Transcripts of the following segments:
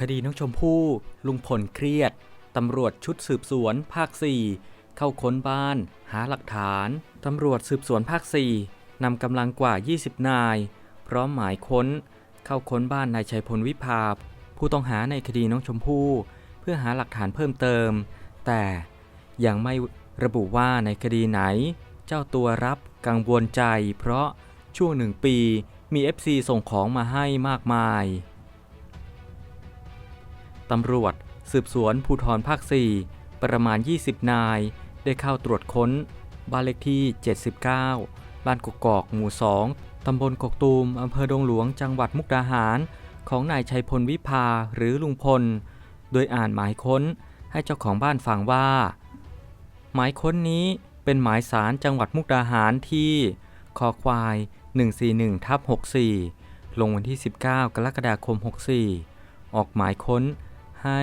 คดีน้องชมพู่ ลุงพลเครียด ตำรวจชุดสืบสวนภาค 4 เข้าค้นบ้าน หาหลักฐาน ตำรวจสืบสวนภาค 4นำกำลังกว่า 20 นาย พร้อมหมายค้น เข้าค้นบ้านนายชัยพลวิภาผู้ต้องหาในคดีน้องชมพู่ เพื่อหาหลักฐานเพิ่มเติม แต่ยังไม่ระบุว่าในคดีไหน เจ้าตัวรับกังวลใจ เพราะช่วงหนึ่งปีมี FC ส่งของมาให้มากมาย ตำรวจ สืบสวนภูธรภาค 4 ประมาณ 20 นาย ได้เข้าตรวจค้น บ้านเลขที่ 79 บ้านกกอกหมู่ 2 ตำบลกกตูม อำเภอดงหลวง จังหวัดมุกดาหาร ของนายชัยพลวิภาหรือลุงพล โดยอ่านหมายค้นให้เจ้าของบ้านฟังว่า หมายค้นนี้เป็นหมายสารจังหวัดมุกดาหารที่คอควาย 141ทับ64 ลงวันที่ 19 กรกฎาคม 64 ออกหมายค้น ให้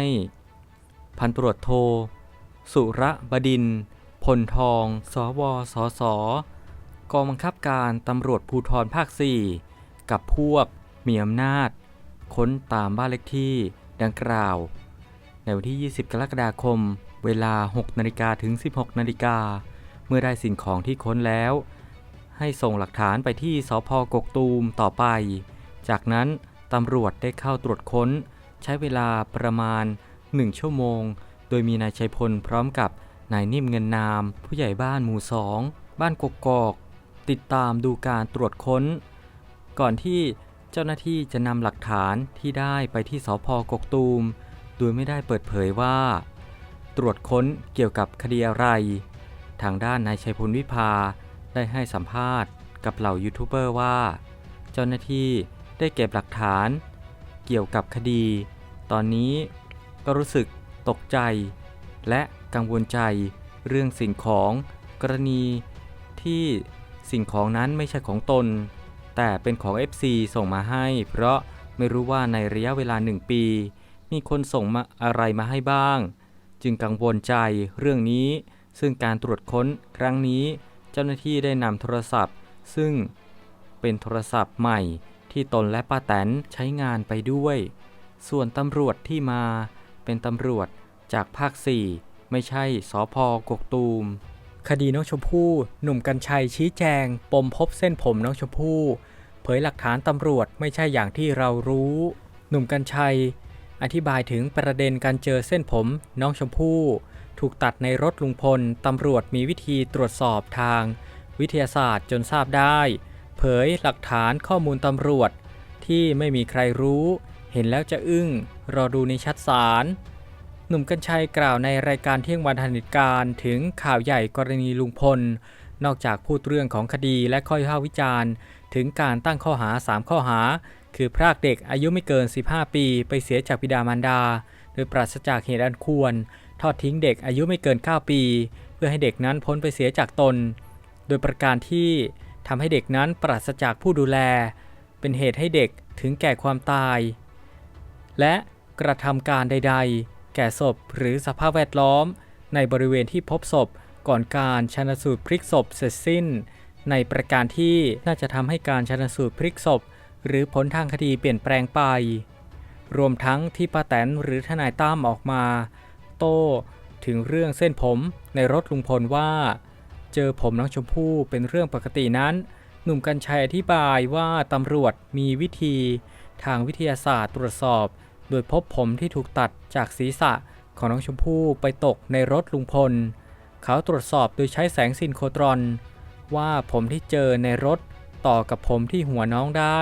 พันตรวจโท สุระบดินพลทอง สวสส กองบังคับการตำรวจภูธรภาค 4 กับพวกมีอำนาจ ค้นตามบ้านเลขที่ดังกล่าว ในวันที่ 20 กรกฎาคม เวลา 6นาฬิกาถึง 16นาฬิกา เมื่อได้สิ่งของที่ค้นแล้ว ให้ส่งหลักฐานไปที่สพกกตูมต่อไป จากนั้นตำรวจได้เข้าตรวจค้น ใช้เวลาประมาณ 1 ชั่วโมง โดยมีนายชัยพลพร้อมกับนายนิ่มเงินนาม ผู้ใหญ่บ้านหมู่สองบ้านกกอก ติดตามดูการตรวจค้น ก่อนที่เจ้าหน้าที่จะนำหลักฐานที่ได้ไปที่สพกกตูม โดยไม่ได้เปิดเผยว่า ตรวจค้นเกี่ยวกับคดีอะไร ทางด้านนายชัยพลวิภาได้ให้สัมภาษณ์กับเหล่ายูทูบเบอร์ว่า เจ้าหน้าที่ได้เก็บหลักฐาน เกี่ยวกับคดี ตอนนี้ก็รู้สึกตกใจ และกังวลใจเรื่องสิ่งของกรณีที่สิ่งของนั้นไม่ใช่ของตน แต่เป็นของ FC ส่งมาให้ เพราะไม่รู้ว่าในระยะเวลาหนึ่งปี มีคนส่งมาอะไรมาให้บ้าง จึงกังวลใจเรื่องนี้ ซึ่งการตรวจค้นครั้งนี้ เจ้าหน้าที่ได้นำโทรศัพท์ ซึ่งเป็นโทรศัพท์ใหม่ ที่ตนและป้าแตนใช้งานไปด้วย ส่วนตำรวจที่มาเป็นตำรวจจากภาค 4 ไม่ใช่สอพอกกตูม คดีน้องชมพู่ หนุ่มกัญชัยชี้แจง ปมพบเส้นผมน้องชมพู่เผยหลักฐานตำรวจไม่ใช่อย่างที่เรารู้ หนุ่มกัญชัย อธิบายถึงประเด็นการเจอเส้นผม น้องชมพู่ ถูกตัดในรถลุงพลตำรวจมีวิธีตรวจสอบทาง วิทยาศาสตร์จนทราบได้ เผยหลักฐานข้อมูลตำรวจ ที่ไม่มีใครรู้ เห็นแล้วจะอึ้ง รอดูในชัดสารหนุ่มกัญชัยกล่าวในรายการเที่ยงวันทันเหตุการถึงข่าวใหญ่กรณีลุงพล นอกจากพูดเรื่องของคดีและข้อวิพาวิจารณ์ ถึงการตั้งข้อหา 3 ข้อหา คือพรากเด็กอายุไม่เกิน 15 ปี ไปเสียจากบิดามารดา โดยปราศจากเหตุอันควร ทอดทิ้งเด็กอายุไม่เกิน 9 ปี เพื่อให้เด็กนั้นพ้นไปเสียจากตน โดยประการที่ ทำให้เด็กนั้นปราศจากผู้ดูแล เป็นเหตุให้เด็กถึงแก่ความตาย และกระทำการใด ๆ แก่ศพหรือสภาพแวดล้อม ในบริเวณที่พบศพก่อนการชันสูตรพลิกศพเสร็จสิ้น ในประการที่น่าจะทำให้การชันสูตรพลิกศพ หรือผลทางคดีเปลี่ยนแปลงไป รวมทั้งที่ป้าแตนหรือทนายตั้มออกมา โต้ถึงเรื่องเส้นผมในรถลุงพลว่า เจอผมน้องชมพู่เป็นเรื่องปกตินั้น หนุ่มกัญชัยอธิบายว่าตำรวจมีวิธีทางวิทยาศาสตร์ตรวจสอบ โดยพบผมที่ถูกตัดจากศีรษะของน้องชมพู่ไปตกในรถลุงพล เขาตรวจสอบโดยใช้แสงซินโครตรอน ว่าผมที่เจอในรถต่อกับผมที่หัวน้องได้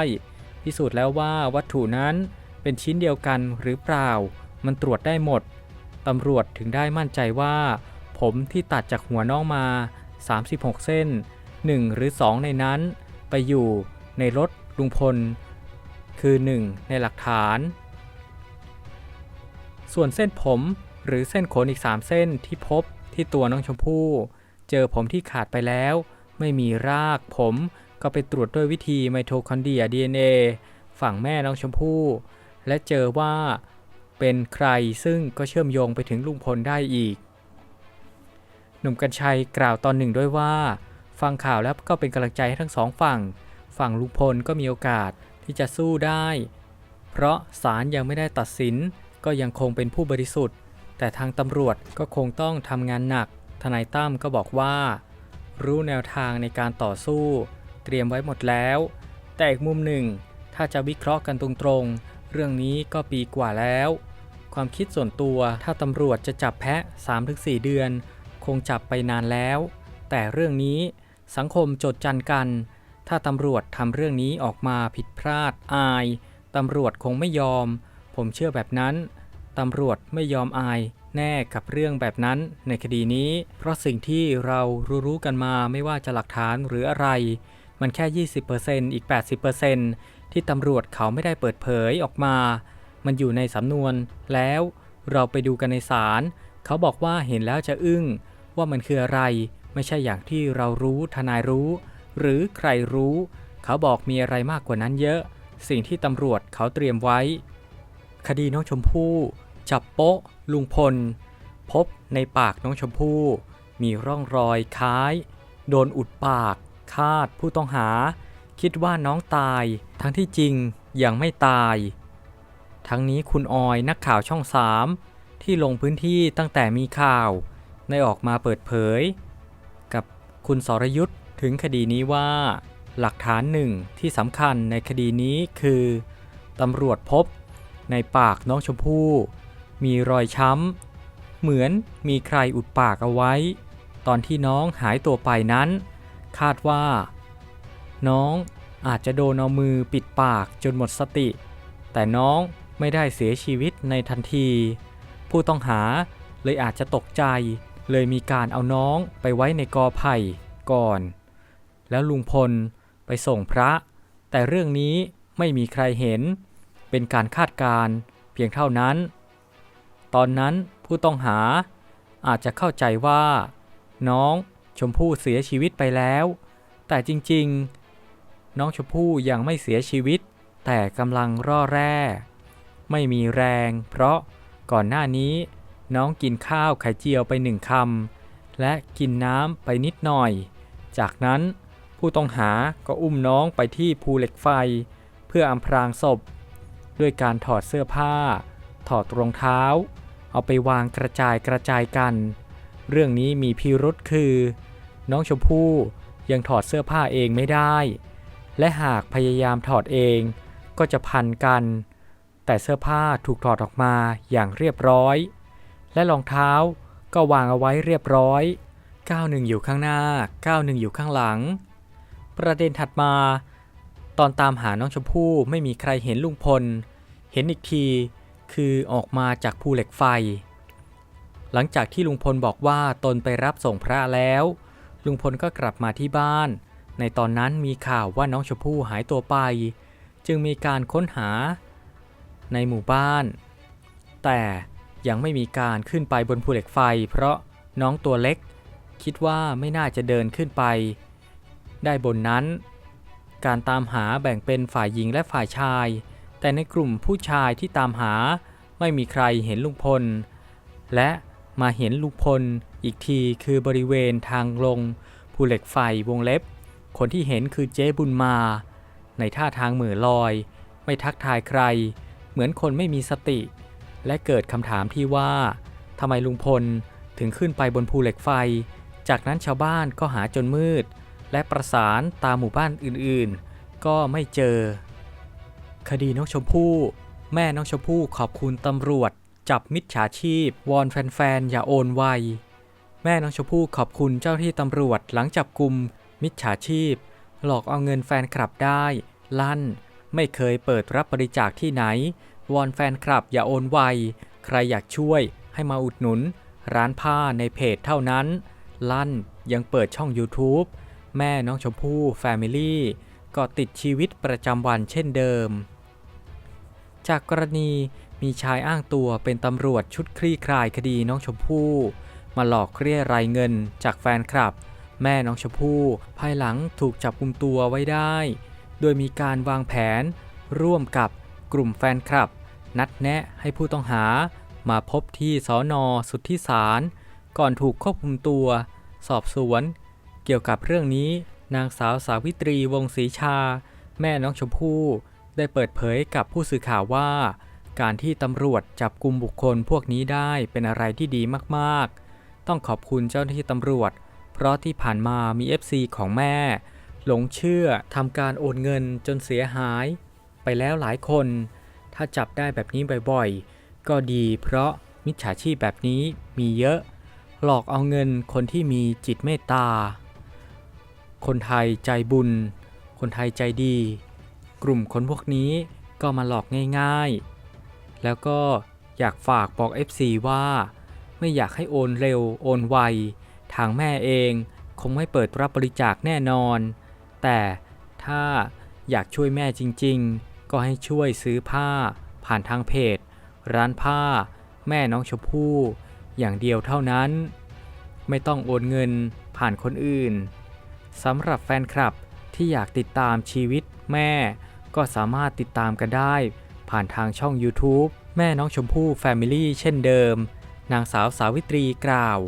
พิสูจน์แล้วว่าวัตถุนั้นเป็นชิ้นเดียวกันหรือเปล่า มันตรวจได้หมด ตำรวจถึงได้มั่นใจว่า ผมที่ตัดจากหัวน้องมา 36 เส้น 1 หรือ 2 ในนั้น ไปอยู่ในรถลุงพล คือ 1 ในหลักฐาน ส่วนเส้นผมหรือเส้นขนอีก 3 เส้นที่พบที่ตัวน้องชมพู่ เจอผมที่ขาดไปแล้ว ไม่มีรากผมก็ไปตรวจด้วยวิธีไมโทคอนเดรีย DNA ฝั่งแม่น้องชมพู่ และเจอว่าเป็นใครซึ่งก็เชื่อมโยงไปถึงลุงพลได้อีก หนุ่มกัญชัยกล่าวตอนหนึ่งด้วยว่า ฟังข่าวแล้วก็เป็นกำลังใจให้ทั้งสองฝั่ง ฝั่งลุงพลก็มีโอกาสที่จะสู้ได้เพเพราะศาลยังไม่ได้ตัดสิน ก็ยังคงเป็นผู้บริสุทธิ์ แต่ทางตำรวจก็คงต้องทำงานหนัก ทนายตั้มก็บอกว่า รู้แนวทางในการต่อสู้ เตรียมไว้หมดแล้ว แต่อีกมุมหนึ่ง ถ้าจะวิเคราะห์กันตรงๆ เรื่องนี้ก็ปีกว่าแล้ว ความคิดส่วนตัวถ้าตำรวจจะจับแพะ 3-4 เดือน คงจับไปนานแล้ว แต่เรื่องนี้สังคมจดจันกัน ถ้าตำรวจทำเรื่องนี้ออกมาผิดพลาดอายตำรวจคงไม่ยอม ผมเชื่อแบบนั้นตำรวจไม่ยอมอายแน่กับเรื่องแบบนั้นในคดีนี้ เพราะสิ่งที่เรารู้ๆกันมาไม่ว่าจะหลักฐานหรืออะไร มันแค่ 20%อีก 80%ที่ตำรวจเขาไม่ได้เปิดเผยออกมา มันอยู่ในสำนวนแล้วเราไปดูกันในศาลเขาบอกว่าเห็นแล้วจะอึ้ง ว่ามันคืออะไร ไม่ใช่อย่างที่เรารู้ทนายรู้ หรือใครรู้ เขาบอกมีอะไรมากกว่านั้นเยอะ สิ่งที่ตำรวจเขาเตรียมไว้ คดีน้องชมพู่จับโป๊ะ ลุงพล พบในปากน้องชมพู่ มีร่องรอยคล้าย โดนอุดปาก คาดผู้ต้องหา คิดว่าน้องตาย ทั้งที่จริงยังไม่ตาย ทั้งนี้คุณออยนักข่าวช่องสามที่ลงพื้นที่ตั้งแต่มีข่าว ได้ออกมาเปิดเผย กับคุณสรยุทธ์ถึงคดีนี้ว่า หลักฐานหนึ่งที่สำคัญในคดีนี้คือตำรวจพบในปากน้องชมพู่มีรอยช้ำ เหมือนมีใครอุดปากเอาไว้ ตอนที่น้องหายตัวไปนั้น คาดว่า น้องอาจจะโดนเอามือปิดปากจนหมดสติ แต่น้องไม่ได้เสียชีวิตในทันที ผู้ต้องหาเลยอาจจะตกใจ เลยมีการเอาน้องไปไว้ในกอไผ่ก่อน แล้วลุงพลไปส่งพระ แต่เรื่องนี้ไม่มีใครเห็น เป็นการคาดการเพียงเท่านั้น ตอนนั้นผู้ต้องหาอาจจะเข้าใจว่า น้องชมพู่เสียชีวิตไปแล้ว แต่จริงๆ น้องชมพู่ยังไม่เสียชีวิต แต่กำลังร่อแร่ ไม่มีแรง เพราะก่อนหน้านี้ น้องกินข้าวไข่เจียวไปหนึ่งคำและกินน้ำไปนิดหน่อย จากนั้นผู้ต้องหาก็อุ้มน้องไปที่ภูเหล็กไฟ เพื่ออำพรางศพ ด้วยการถอดเสื้อผ้า ถอดรองเท้า เอาไปวางกระจายกระจายกัน เรื่องนี้มีพิรุษคือ น้องชมพู่ยังถอดเสื้อผ้าเองไม่ได้ และหากพยายามถอดเองก็จะพันกัน แต่เสื้อผ้าถูกถอดออกมาอย่างเรียบร้อย และรองเท้าก็วางเอาไว้เรียบร้อยก้าวหนึ่งอยู่ข้างหน้าก้าวหนึ่งอยู่ข้างหลัง ประเด็นถัดมา ตอนตามหาน้องชมพู่ไม่มีใครเห็นลุงพล เห็นอีกทีคือออกมาจากภูเหล็กไฟ หลังจากที่ลุงพลบอกว่าตนไปรับส่งพระแล้ว ลุงพลก็กลับมาที่บ้าน ในตอนนั้นมีข่าวว่าน้องชมพู่หายตัวไป จึงมีการค้นหาในหมู่บ้าน แต่ ยังไม่มีการขึ้นไปบนภูเหล็กไฟ เพราะน้องตัวเล็ก คิดว่าไม่น่าจะเดินขึ้นไป ได้บนนั้น การตามหาแบ่งเป็นฝ่ายหญิงและฝ่ายชาย แต่ในกลุ่มผู้ชายที่ตามหาไม่มีใครเห็นลุงพล และมาเห็นลุงพลอีกทีคือบริเวณทางลงภูเหล็กไฟวงเล็บ คนที่เห็นคือเจ๊บุญมา ในท่าทางเหม่อลอย ไม่ทักทายใคร เหมือนคนไม่มีสติ และเกิดคำถามที่ว่าทำไมลุงพลถึงขึ้นไปบนภูเหล็กไฟ จากนั้นชาวบ้านก็หาจนมืด และประสานตามหมู่บ้านอื่นๆ ก็ไม่เจอ คดีน้องชมพู่ แม่น้องชมพู่ขอบคุณตำรวจ จับมิจฉาชีพ วอนแฟนๆ อย่าโอนไว แม่น้องชมพู่ขอบคุณเจ้าที่ตำรวจหลังจับกลุ่มมิจฉาชีพ หลอกเอาเงินแฟนคลับได้ ลั่น ไม่เคยเปิดรับบริจาคที่ไหน วอนแฟนคลับอย่าโอนไว ใครอยากช่วยให้มาอุดหนุน ร้านผ้าในเพจเท่านั้น ลั่นยังเปิดช่อง YouTube แม่น้องชมพู่แฟมิลี่ก็ติดชีวิตประจำวันเช่นเดิม จากกรณีมีชายอ้างตัวเป็นตำรวจชุดคลี่คลายคดีน้องชมพู่ มาหลอกเรียรายเงินจากแฟนคลับ แม่น้องชมพู่ ภายหลังถูกจับกุมตัวไว้ได้ โดยมีการวางแผน ร่วมกับ กลุ่มแฟนคลับ นัดแนะให้ผู้ต้องหา มาพบที่สอนอสุทธิสาร ก่อนถูกควบคุมตัว สอบสวน เกี่ยวกับเรื่องนี้นางสาวสาวิตรีวงศรีชา แม่น้องชมพู่ได้เปิดเผยกับผู้สื่อข่าวว่า การที่ตำรวจจับกลุ่มบุคคลพวกนี้ได้เป็นอะไรที่ดีมากๆ ต้องขอบคุณเจ้าหน้าที่ตำรวจ เพราะที่ผ่านมามี FC ของแม่ หลงเชื่อทำการโอนเงินจนเสียหาย ไปแล้วหลายคน ถ้าจับได้แบบนี้บ่อยๆ ก็ดีเพราะมิจฉาชีพแบบนี้มีเยอะ หลอกเอาเงินคนที่มีจิตเมตตา คนไทยใจบุญ คนไทยใจดี กลุ่มคนพวกนี้ก็มาหลอกง่ายๆ แล้วก็อยากฝากบอก FC ว่า ไม่อยากให้โอนเร็วโอนไว ทางแม่เองคงไม่เปิดรับบริจาคแน่นอน แต่ถ้าอยากช่วยแม่จริง ๆ ก็ให้ช่วยซื้อผ้า ผ่านทางเพจ ร้านผ้า แม่น้องชมพู่อย่างเดียวเท่านั้น ไม่ต้องโอนเงินผ่านคนอื่นสำหรับแฟนคลับที่อยากติดตามชีวิตแม่ ก็สามารถติดตามกันได้ ผ่านทางช่อง YouTube แม่น้องชมพู่ Family เช่นเดิม นางสาวสาวิตรีกล่าว